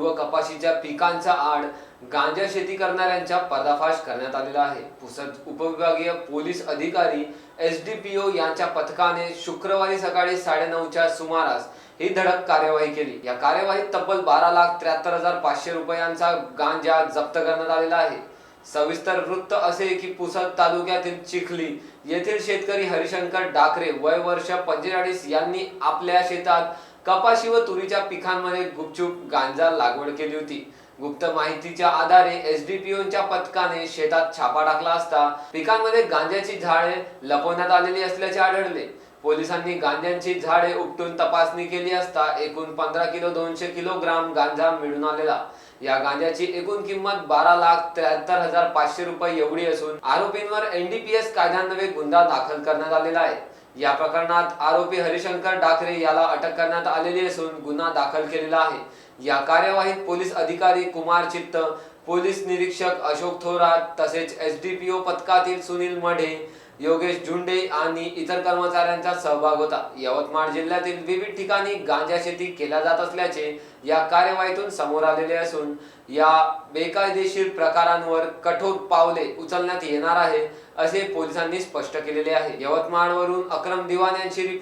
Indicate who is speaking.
Speaker 1: पूर्व कपाशीच्या पिकांचा आड गांजा शेती करणाऱ्यांचा पर्दाफाश करण्यात आलेला आहे. पुसद उपविभागीय पोलीस अधिकारी एस डी पी ओ यांच्या पथकाने शुक्रवारी सकाळी साडेनऊच्या सुमारास ही धडक कार्यवाही केली. या कार्यवाहीत तब्बल बारा लाख त्र्याहत्तर हजार पाचशे रुपयांचा गांजा जप्त करण्यात आलेला आहे. सविस्तर वृत्त असे की पुसद तालुक्यातील चिखली येथील शेतकरी हरिशंकर डाकरे वय वर्ष पंचेचाळीस यांनी आपल्या शेतात कपाशी व तुरीच्या पिकांमध्ये गुपचूप गांजा लागवड केली होती. गुप्त माहितीच्या आधारे एसडीपीओच्या पथकाने शेतात छापा टाकला असता पिकांमध्ये गांजाची झाडे लपवण्यात आलेली असल्याचे आढळले. पोलिसांनी गांजांची झाडे उपटून तपासणी केली असता एकूण पंधरा किलो दोनशे किलोग्राम गांजा मिळून आलेला. या गांजाची एकूण किंमत बारा लाख त्र्याहत्तर हजार पाचशे रुपये एवढी असून आरोपींवर एनडीपीएस कायद्यान्वये गुन्हा दाखल करण्यात आलेला आहे. या प्रकरणात आरोपी हरिशंकर डाकरे याला अटक करण्यात आलेली असून गुन्हा दाखल केलेला आहे. या कार्यवाहीत पोलीस अधिकारी कुमार चित्त पोलीस निरीक्षक अशोक थोरात तसेच एस डी पी ओ पथकातील सुनील मढे योगेश झुंडे आणि इतर कर्मचाऱ्यांचा सहभाग होता. यवतमाळ जिल्ह्यातील विविध ठिकाणी गांजा शेती केल्या जात असल्याचे या कार्यवाहीतून समोर आलेले असून या बेकायदेशीर प्रकारांवर कठोर पावले उचलण्यात येणार आहे असे पोलिसांनी स्पष्ट केलेले आहे. यवतमाळवरून अक्रम दिवान यांची